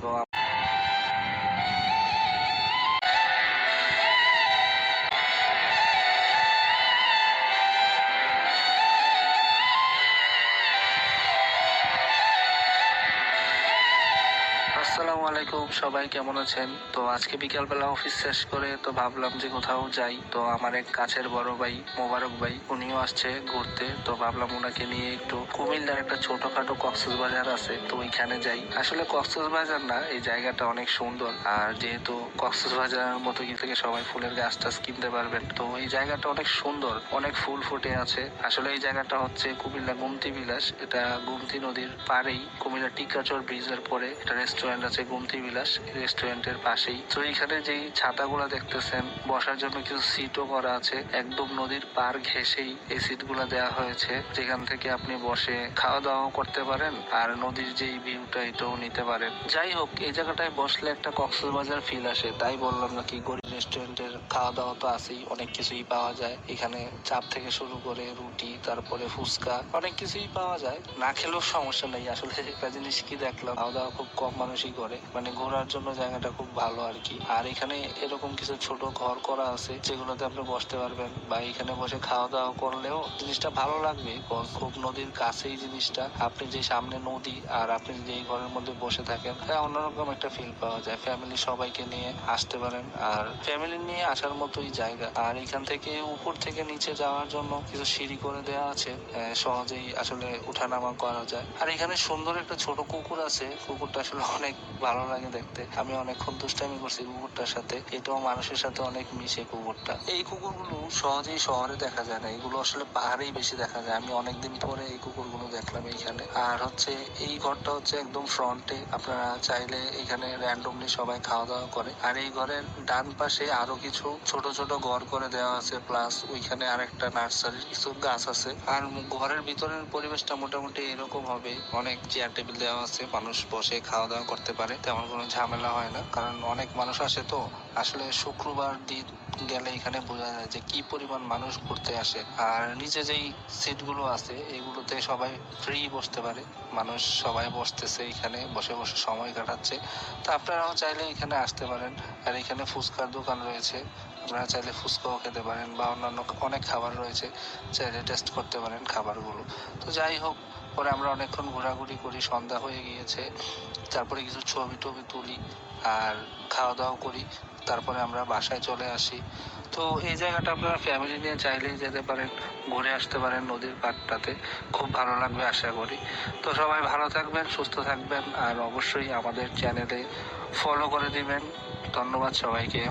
তো আলাইকুম, সবাই কেমন আছেন? তো আজকে বিকালবেলা অফিস শেষ করে তো ভাবলাম যে কোথাও যাই। তো আমার এক কাছের বড় ভাই, মোবারক ভাই, উনিও আসছে ঘুরতে। তো ভাবলাম ওনাকে নিয়ে একটু কুমিল্লার একটা ছোটখাটো কক্সবাজার আছে, তো ওইখানে যাই। আসলে কক্সবাজার না, এই জায়গাটা অনেক সুন্দর। আর যেহেতু কক্সবাজারের মতো থেকে সবাই ফুলের গাছ টাছ কিনতে পারবেন, তো এই জায়গাটা অনেক সুন্দর, অনেক ফুল ফুটে আছে। আসলে এই জায়গাটা হচ্ছে কুমিল্লা গুমতি বিলাস। এটা গুমতি নদীর পাড়েই, কুমিল্লা টিকাচর ব্রিজের পরে একটা রেস্টুরেন্ট আছে গুমতি বিলাস রেস্টুরেন্টের পাশেই। তো এখানে যেই ছাতাগুলো দেখতেছেন, বসার জন্য কিছু সিটও করা আছে। একদম নদীর পার ঘেসেই এই সিটগুলো দেওয়া হয়েছে। যেখান থেকে আপনি বসে খাওয়া দাওয়া করতে পারেন আর নদীর যেই ভিউটা এটাও নিতে পারেন। যাই হোক, এই জায়গাটায় বসলে একটা কক্সবাজার ফিল আসে, তাই বললাম নাকি গরিব রেস্টুরেন্টের খাওয়া দাওয়া তো আছেই, অনেক কিছুই পাওয়া যায়। এখানে চাপ থেকে শুরু করে রুটি, তারপরে ফুচকা, অনেক কিছুই পাওয়া যায়। না খেলেও সমস্যা নেই, আসলে একটা জিনিস কি দেখলাম খাওয়া দাওয়া খুব কম মানুষই করে। মানে ঘোরার জন্য জায়গাটা খুব ভালো আর কি। আর এখানে এরকম কিছু ছোট ঘর করা আছে, যেগুলোতে আপনি বসতে পারবেন বা এখানে বসে খাওয়া দাওয়া করলেও জিনিসটা ভালো লাগবে। খুব নদীর কাছেই জিনিসটা। আপনি যে সামনে নদী আর আপনি যে ঘরের মধ্যে বসে থাকেন অন্যরকম একটা ফিল পাওয়া যায়। ফ্যামিলি সবাইকে নিয়ে আসতে পারেন আর ফ্যামিলি নিয়ে আসার মতোই জায়গা। আর এখান থেকে উপর থেকে নিচে যাওয়ার জন্য কিছু সিঁড়ি করে দেওয়া আছে। সহজেই আসলে উঠানামা করা যায়। আর এখানে সুন্দর একটা ছোট কুকুর আছে। কুকুরটা আসলে অনেক ভালো লাগে দেখতে। আমি অনেকক্ষণ দুষ্টামি করছি কুকুরটার সাথে। এটাও মানুষের সাথে অনেক মিশে কুকুরটা। এই কুকুরগুলো সহজেই শহরে দেখা যায় না। এগুলো আসলে পাহাড়েই বেশি দেখা যায়। আমি অনেকদিন পরে এই কুকুরগুলো দেখলাম এইখানে। আর হচ্ছে এই ঘরটা হচ্ছে একদম ফ্রন্টে আপনারা চাইলে এখানে র্যান্ডমলি সবাই খাওয়া দাওয়া করে। আর এই ঘরের ডান পাশে আরও কিছু ছোট ছোট ঘর করে দেওয়া আছে। প্লাস ওইখানে আরেকটা নার্সারির কিছু গাছ আছে। আর ঘরের ভিতরের পরিবেশটা মোটামুটি এরকম হবে। অনেক চেয়ার টেবিল দেওয়া আছে। মানুষ বসে খাওয়া দাওয়া করতে পারে। তেমন কোনো ঝামেলা হয় না। কারণ অনেক মানুষ আসে তো। আসলে শুক্রবার দিন গেলে এখানে বোঝা যায় যে কি পরিমাণ মানুষ ঘুরতে আসে। আর নিচে যেই সিটগুলো আছে, এগুলোতে সবাই ফ্রি বসতে পারে। মানুষ সবাই বসতেছে এখানে, বসে বসে সময় কাটাচ্ছে। তা আপনারাও চাইলে এখানে আসতে পারেন। আর এখানে ফুচকার দোকান রয়েছে। আপনারা চাইলে ফুচকাও খেতে পারেন বা অন্যান্য অনেক খাবার রয়েছে, চাইলে টেস্ট করতে পারেন খাবারগুলো। তো যাই হোক, পরে আমরা অনেকক্ষণ ঘোরাঘুরি করি, সন্ধ্যা হয়ে গিয়েছে, তারপরে কিছু ছবি টবি তুলি আর খাওয়া দাওয়া করি, তারপরে আমরা বাসায় চলে আসি। তো এই জায়গাটা আপনারা ফ্যামিলি নিয়ে চাইলেই যেতে পারেন, ঘুরে আসতে পারেন নদীর পাড়টাতে। খুব ভালো লাগবে আশা করি। তো সবাই ভালো থাকবেন, সুস্থ থাকবেন আর অবশ্যই আমাদের চ্যানেলে ফলো করে দিবেন। ধন্যবাদ সবাইকে।